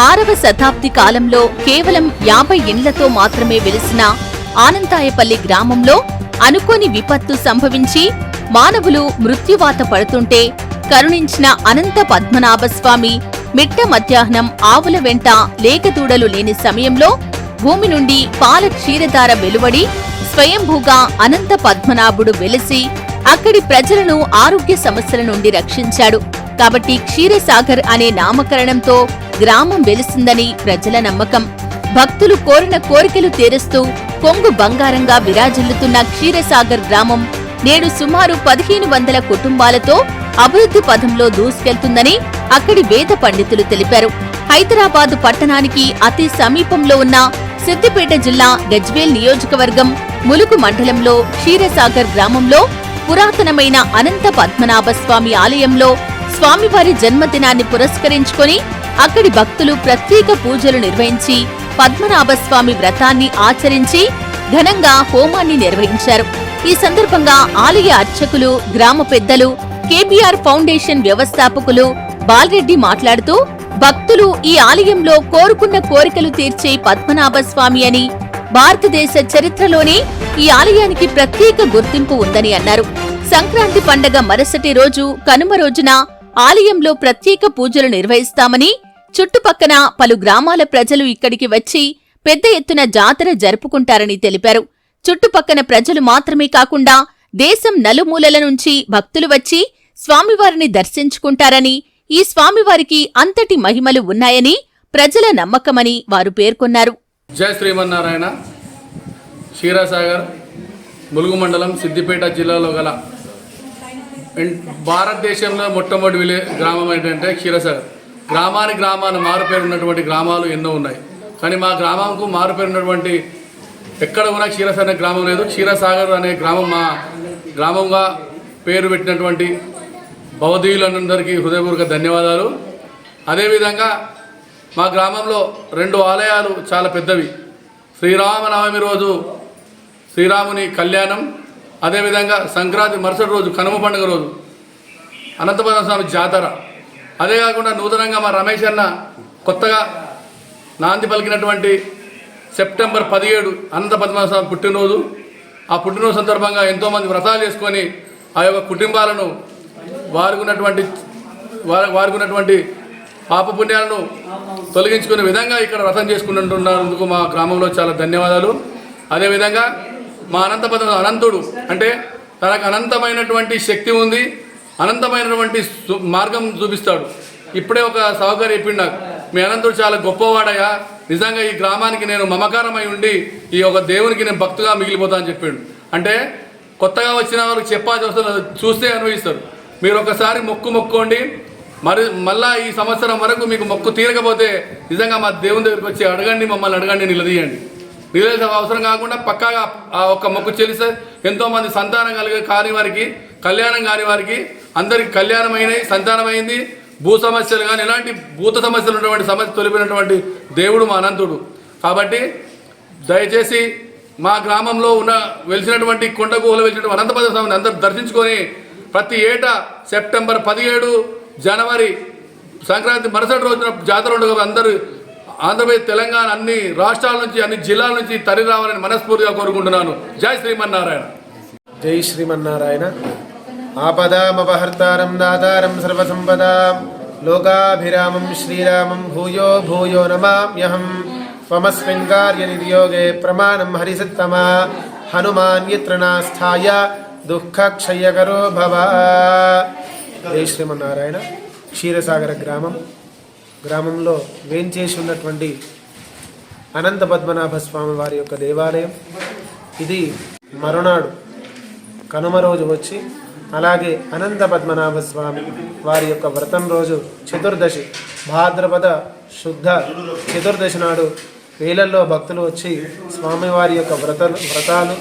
ఆరవ శతాబ్ది కాలంలో కేవలం యాభై ఇండ్లతో మాత్రమే వెలిసిన ఆనంతాయపల్లి గ్రామంలో అనుకోని విపత్తు సంభవించి మానవులు మృత్యువాత పడుతుంటే కరుణించిన అనంత పద్మనాభస్వామి మిట్ట మధ్యాహ్నం ఆవుల వెంట లేకదూడలు లేని సమయంలో భూమి నుండి పాల క్షీరధార వెలువడి స్వయంభూగా అనంత పద్మనాభుడు వెలిసి అక్కడి ప్రజలను ఆరోగ్య సమస్యల నుండి రక్షించాడు. కాబట్టి క్షీరసాగర్ అనే నామకరణంతో గ్రామం వెలుస్తుందని ప్రజల నమ్మకం. భక్తులు కోరిన కోరికలు తీరుస్తూ కొంగు బంగారంగా విరాజిల్లుతున్న క్షీరసాగర్ గ్రామం నేడు సుమారు పదిహేను వందల కుటుంబాలతో అభివృద్ధి పథంలో దూసుకెళ్తుందని అక్కడి వేద పండితులు తెలిపారు. హైదరాబాదు పట్టణానికి అతి సమీపంలో ఉన్న సిద్దిపేట జిల్లా గజ్వేల్ నియోజకవర్గం ములుగు మండలంలో క్షీరసాగర్ గ్రామంలో పురాతనమైన అనంత పద్మనాభ స్వామి ఆలయంలో స్వామివారి జన్మదినాన్ని పురస్కరించుకొని అక్కడి భక్తులు ప్రత్యేక పూజలు నిర్వహించి పద్మనాభస్వామి వ్రతాన్ని ఆచరించి ఘనంగా హోమాన్ని నిర్వహించారు. ఈ సందర్భంగా ఆలయ అర్చకులు గ్రామ పెద్దలు కేబీఆర్ ఫౌండేషన్ వ్యవస్థాపకులు బాలరెడ్డి మాట్లాడుతూ భక్తులు ఈ ఆలయంలో కోరుకున్న కోరికలు తీర్చే పద్మనాభస్వామి అని భారతదేశ చరిత్రలోనే ఈ ఆలయానికి ప్రత్యేక గుర్తింపు ఉందని అన్నారు. సంక్రాంతి పండగ మరుసటి రోజు కనుమ రోజున ఆలయంలో ప్రత్యేక పూజలు నిర్వహిస్తామని చుట్టుపక్కన పలు గ్రామాల ప్రజలు ఇక్కడికి వచ్చి పెద్ద ఎత్తున జాతర జరుపుకుంటారని తెలిపారు. చుట్టుపక్కన ప్రజలు మాత్రమే కాకుండా దేశం నలుమూలల నుంచి భక్తులు వచ్చి స్వామివారిని దర్శించుకుంటారని ఈ స్వామివారికి అంతటి మహిమలు ఉన్నాయని ప్రజల నమ్మకమని వారు పేర్కొన్నారు. జయ శ్రీమన్నారాయణ. క్షీరాసాగర్ ములుగు మండలం సిద్దిపేట జిల్లాలో గల భారతదేశంలో మొట్టమొదటి విలే గ్రామం ఏంటంటే క్షీరసాగర్. గ్రామానికి గ్రామాన మారుపేరు ఉన్నటువంటి గ్రామాలు ఎన్నో ఉన్నాయి. కానీ మా గ్రామంకు మారుపేరు ఉన్నటువంటి ఎక్కడ కూడా క్షీరసాగర్ అనే గ్రామం లేదు. క్షీరసాగర్ అనే గ్రామం మా గ్రామంగా పేరు పెట్టినటువంటి భవదీయులందరికీ హృదయపూర్వక ధన్యవాదాలు. అదేవిధంగా మా గ్రామంలో రెండు ఆలయాలు చాలా పెద్దవి. శ్రీరామనవమి రోజు శ్రీరాముని కళ్యాణం అదేవిధంగా సంక్రాంతి మరుసటి రోజు కనుమ పండుగ రోజు అనంతపద్మ స్వామి జాతర. అదే కాకుండా నూతనంగా మా రమేష్ అన్న కొత్తగా నాంది పలికినటువంటి సెప్టెంబర్ పదిహేడు అనంత పద్మనాభస్వామి పుట్టినరోజు. ఆ పుట్టినరోజు సందర్భంగా ఎంతోమంది వ్రతాలు చేసుకొని ఆ యొక్క కుటుంబాలను వారుకున్నటువంటి వారి వారికి పాపపుణ్యాలను తొలగించుకునే విధంగా ఇక్కడ వ్రతం చేసుకుంటున్నందుకు మా గ్రామంలో చాలా ధన్యవాదాలు. అదేవిధంగా మా అనంతపద అనంతుడు. అంటే తనకు అనంతమైనటువంటి శక్తి ఉంది అనంతమైనటువంటి మార్గం చూపిస్తాడు. ఇప్పుడే ఒక సౌకర్యం చెప్పిండు నాకు మీ అనంతుడు చాలా గొప్పవాడయ్యా. నిజంగా ఈ గ్రామానికి నేను మమకారమై ఉండి ఈ ఒక దేవునికి నేను భక్తుగా మిగిలిపోతా అని చెప్పిండు. అంటే కొత్తగా వచ్చిన వారికి చెప్పాల్సి వస్తుంది చూస్తే అనుభవిస్తారు. మీరు ఒకసారి మొక్కు మొక్కోండి. మరి మళ్ళా ఈ సంవత్సరం వరకు మీకు మొక్కు తీరకపోతే నిజంగా మా దేవుని దగ్గరికి వచ్చి అడగండి మమ్మల్ని అడగండి నిలదీయండి. నిలదీసే అవసరం కాకుండా పక్కాగా ఆ ఒక్క మొక్కు చెల్లిస్తే ఎంతోమంది సంతానం కలిగే కాని వారికి కళ్యాణం కాని వారికి అందరికి కళ్యాణం అయినాయి సంతానం అయింది భూ సమస్యలు కానీ ఎలాంటి భూత సమస్యలు ఉన్నటువంటి సమస్య తొలిపినటువంటి దేవుడు మా అనంతుడు. కాబట్టి దయచేసి మా గ్రామంలో ఉన్న వెలిసినటువంటి కొండ గుహలో వెలిసినటువంటి అనంతపద స్వామిని అందరూ దర్శించుకొని ప్రతి ఏటా సెప్టెంబర్ పదిహేడు జనవరి సంక్రాంతి మరుసటి రోజున జాతర ఉండగా అందరూ ఆంధ్రప్రదేశ్ తెలంగాణ అన్ని రాష్ట్రాల నుంచి అన్ని జిల్లాల నుంచి తరి రావాలని మనస్ఫూర్తిగా కోరుకుంటున్నాను. జై శ్రీమన్నారాయణ. జై శ్రీమన్నారాయణ. ఆపదామపహర్తారం దాతారం సర్వసంపదాం. లోకాభిరామం శ్రీరామం భూయో భూయో నమామ్యహం త్వమస్మిన్ కార్యనిర్యోగే ప్రమాణం హరిసత్తమా. హనుమాన్యత్ర నాస్థాయ దుఃఖక్షయకరో భవ. జై శ్రీమన్నారాయణ. క్షీరసాగర గ్రామం. గ్రామంలో వేంచేసి ఉన్నటువంటి అనంత పద్మనాభ స్వామి వారి యొక్క దేవాలయం. ఇది మరునాడు కనుమ రోజు వచ్చి అలాగే అనంత పద్మనాభ స్వామి వారి యొక్క వ్రతం రోజు చతుర్దశి భాద్రపద శుద్ధ చతుర్దశి నాడు వేలల్లో భక్తులు వచ్చి స్వామివారి యొక్క వ్రత వ్రతాలు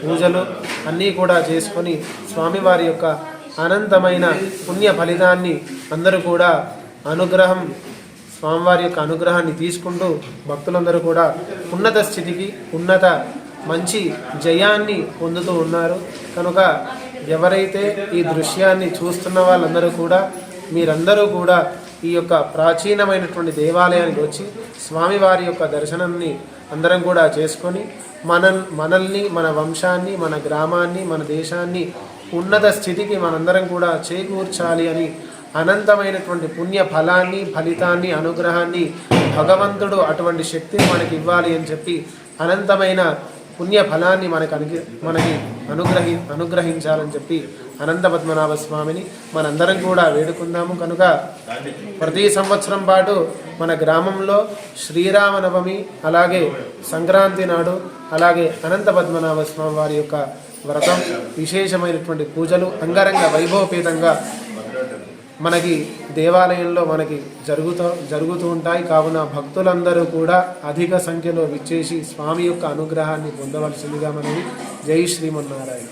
పూజలు అన్నీ కూడా చేసుకొని స్వామివారి యొక్క అనంతమైన పుణ్య ఫలితాన్ని అందరూ కూడా అనుగ్రహం స్వామివారి యొక్క అనుగ్రహాన్ని తీసుకుంటూ భక్తులందరూ కూడా ఉన్నత స్థితికి ఉన్నత మంచి జయాన్ని పొందుతూ ఉన్నారు. కనుక ఎవరైతే ఈ దృశ్యాన్ని చూస్తున్న వాళ్ళందరూ కూడా మీరందరూ కూడా ఈ యొక్క ప్రాచీనమైనటువంటి దేవాలయానికి వచ్చి స్వామివారి యొక్క దర్శనాన్ని అందరం కూడా చేసుకొని మన మనల్ని మన వంశాన్ని మన గ్రామాన్ని మన దేశాన్ని ఉన్నత స్థితికి మనందరం కూడా చేకూర్చాలి అని అనంతమైనటువంటి పుణ్య ఫలాన్ని ఫలితాన్ని అనుగ్రహాన్ని భగవంతుడు అటువంటి శక్తిని మనకి ఇవ్వాలి అని చెప్పి అనంతమైన పుణ్య ఫలాన్ని మనకు అనుగ్ర మనకి అనుగ్రహి అనుగ్రహించాలని చెప్పి అనంత పద్మనాభ స్వామిని మనందరం కూడా వేడుకుందాము. కనుక ప్రతి సంవత్సరం పాటు మన గ్రామంలో శ్రీరామనవమి అలాగే సంక్రాంతి నాడు అలాగే అనంత పద్మనాభ స్వామి వారి యొక్క వ్రతం విశేషమైనటువంటి పూజలు అంగరంగ వైభవపేతంగా మనకి దేవాలయంలో మనకి జరుగుతూ జరుగుతూ ఉంటాయి. కావున భక్తులందరూ కూడా అధిక సంఖ్యలో విచ్చేసి స్వామి యొక్క అనుగ్రహాన్ని పొందవలసిందిగా మనవి. జై శ్రీమన్నారాయణ.